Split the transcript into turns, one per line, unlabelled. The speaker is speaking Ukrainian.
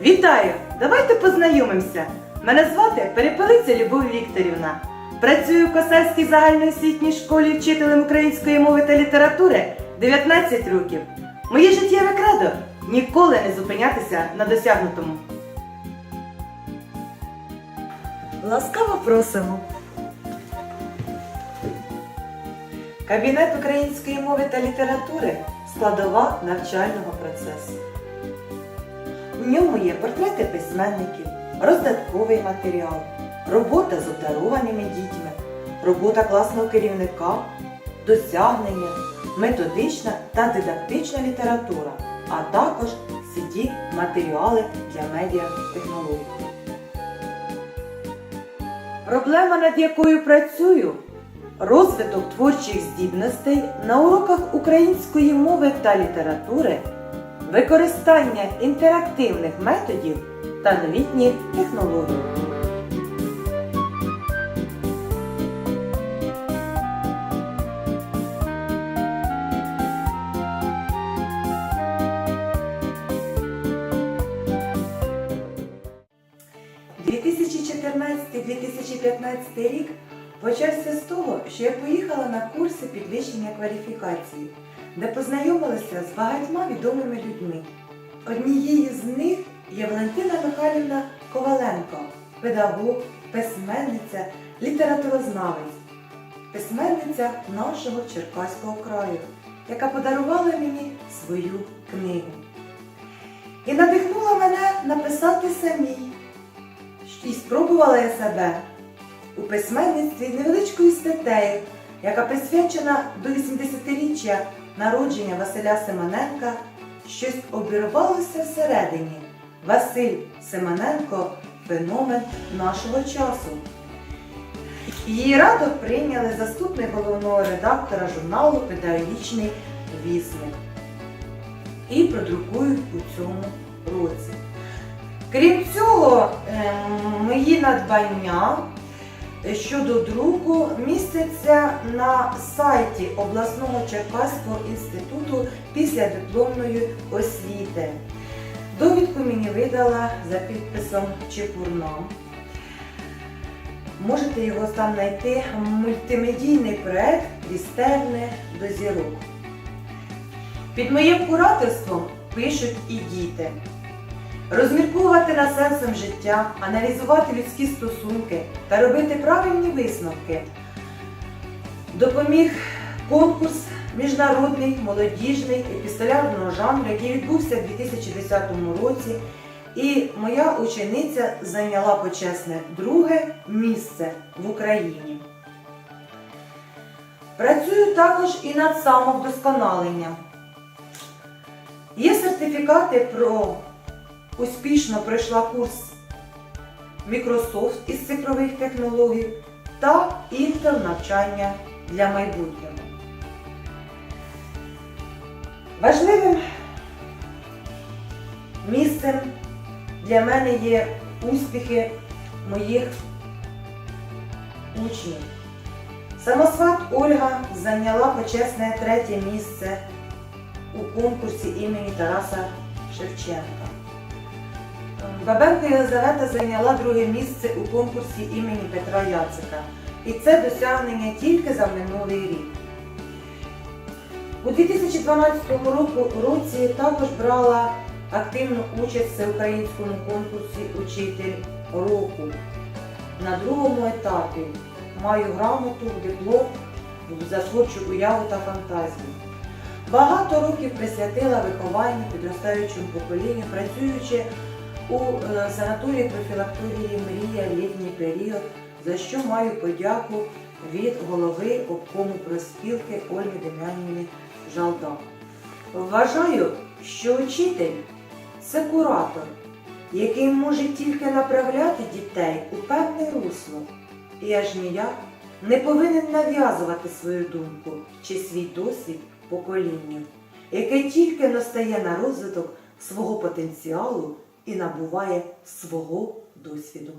Вітаю! Давайте познайомимося. Мене звати Перепелиця Любов Вікторівна. Працюю в Косарській загальноосвітній школі вчителем української мови та літератури 19 років. Моє життєве кредо ніколи не зупинятися на досягнутому. Ласкаво просимо. Кабінет української мови та літератури складова навчального процесу. В ньому є портрети письменників, роздатковий матеріал, робота з обдарованими дітьми, робота класного керівника, досягнення, методична та дидактична література, а також cd матеріали для медіатехнологій. Проблема, над якою працюю, розвиток творчих здібностей на уроках української мови та літератури використання інтерактивних методів та новітні технології. «2014-2015 рік почався з того, що я поїхала на курси підвищення кваліфікації де познайомилася з багатьма відомими людьми. Однією з них є Валентина Михайлівна Коваленко, педагог, письменниця, літературознавець, письменниця нашого Черкаського краю, яка подарувала мені свою книгу. І надихнула мене написати самій. І спробувала я себе у письменництві невеличкою статтею, яка присвячена до 80-річчя народження Василя Симоненка, щось обірвалося всередині. Василь Симоненко феномен нашого часу. Її радо прийняли заступник головного редактора журналу Педагогічний вісник і продрукують у цьому році. Крім цього, ем, мої надбання щодо друку міститься на сайті обласного Черкаського інституту після дипломної освіти. Довідку мені видала за підписом Чепурна. Можете його там знайти мультимедійний проект Крістерне до зірок. Під моїм кураторством пишуть і діти. Розмірковувати над сенсом життя, аналізувати людські стосунки та робити правильні висновки. Допоміг конкурс міжнародний, молодіжний епістолярного жанру, який відбувся у 2010 році. І моя учениця зайняла почесне друге місце в Україні. Працюю також і над самовдосконаленням. Є сертифікати про успішно пройшла курс Microsoft із цифрових технологій та Intel навчання для майбутнього. Важливим місцем для мене є успіхи моїх учнів. Самосват Ольга зайняла почесне третє місце у конкурсі імені Тараса Шевченка. Бабенко Єлизавета зайняла друге місце у конкурсі імені Петра Яцика. І це досягнення тільки за минулий рік. У 2012 року, році також брала активну участь в всеукраїнському конкурсі Учитель року. На другому етапі маю грамоту, диплом за уяву та фантазію. Багато років присвятила вихованню підростаючому поколінню, працюючи у е, санаторії профілакторії Мрія літній період, за що маю подяку від голови обкому проспілки Ольги Дем'янівни Жалдак. Вважаю, що учитель це куратор, який може тільки направляти дітей у певне русло, і аж ніяк не повинен нав'язувати свою думку чи свій досвід поколінню, яке тільки настає на розвиток свого потенціалу і набуває свого досвіду.